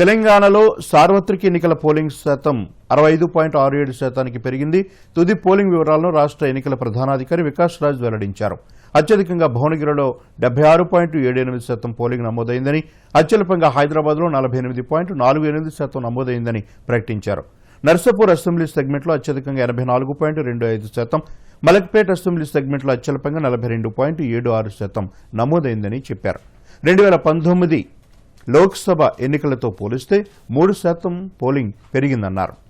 తెలంగాణలో సార్వత్రిక ఎన్నికల పోలింగ్ శాతం అరవై ఐదు పాయింట్ ఆరు ఏడు శాతానికి పెరిగింది. తుది పోలింగ్ వివరాలను రాష్ట్ర ఎన్నికల ప్రధానాధికారి వికాస్ రాజ్ వెల్లడించారు. అత్యధికంగా భువనగిరిలో డెబ్బై ఆరు పాయింట్ ఏడు ఎనిమిది శాతం పోలింగ్ నమోదైందని అత్యల్పంగా హైదరాబాద్లో నలభై ఎనిమిది పాయింట్ నాలుగు ఎనిమిది శాతం నమోదైందని ప్రకటించారు. నర్సపూర్ అసెంబ్లీ సెగ్మెంట్లో అత్యధికంగా ఎనభై నాలుగు పాయింట్ రెండు ఐదు శాతం మలక్పేట్ అసెంబ్లీ సెగ్మెంట్లో అత్యల్పంగా నలభై రెండు పాయింట్ ఏడు ఆరు శాతం నమోదైందని చెప్పారు. రెండు వేల పంతొమ్మిది లోక్సభ ఎన్నికలతో పోలిస్తే మూడు శాతం పోలింగ్ పెరిగిందన్నారు.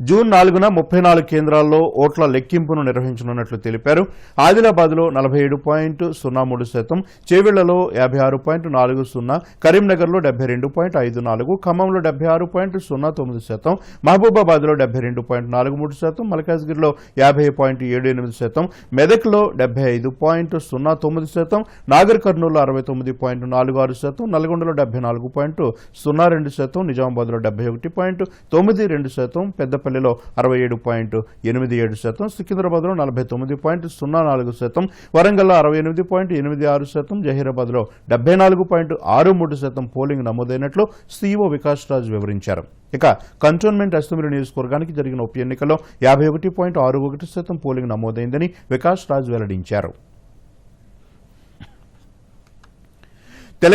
జూన్ నాలుగున ముప్పై నాలుగు కేంద్రాల్లో ఓట్ల లెక్కింపును నిర్వహించనున్నట్లు తెలిపారు. ఆదిలాబాద్లో నలభై ఏడు పాయింట్ సున్నా మూడు శాతం చేవెళ్ళలో యాభై ఆరు పాయింట్ నాలుగు సున్నా కరీంనగర్లో డెబ్బై రెండు పాయింట్ ఐదు నాలుగు ఖమ్మంలో డెబ్బై ఆరు పాయింట్ సున్నా తొమ్మిది శాతం మహబూబాబాద్లో డెబ్బై రెండు పాయింట్ నాలుగు మూడు శాతం మల్కాజ్గిరిలో యాభై పాయింట్ ఏడు ఎనిమిది శాతం మెదక్లో డెబ్బై ఐదు పాయింట్ సున్నా తొమ్మిది శాతం నాగర్ కర్నూలులో అరవై తొమ్మిది పాయింట్ నాలుగు ఆరు శాతం నల్గొండలో డెబ్బై నాలుగు పాయింట్ సున్నా రెండు శాతం నిజామాబాద్లో డెబ్బై ఒకటి పాయింట్ తొమ్మిది రెండు శాతం పెద్ద పెద్దపల్లిలో అరవై ఏడు పాయింట్ ఎనిమిది ఏడు శాతం సికింద్రాబాద్లో నలభై తొమ్మిది పాయింట్ సున్నా నాలుగు శాతం వరంగల్లో అరవై ఎనిమిది పాయింట్ ఎనిమిది ఆరు శాతం జహీరాబాద్లో డెబ్బై నాలుగు పాయింట్ ఆరు మూడు శాతం పోలింగ్ నమోదైనట్లు సీఈఓ వికాస్ రాజ్ వివరించారు. ఇక కంటోన్మెంట్ అసెంబ్లీ నియోజకవర్గానికి జరిగిన ఉప ఎన్నికల్లో యాభై ఒకటి పాయింట్ ఆరు ఒకటి శాతం పోలింగ్ నమోదైందని వికాస్ రాజ్ వెల్లడించారు.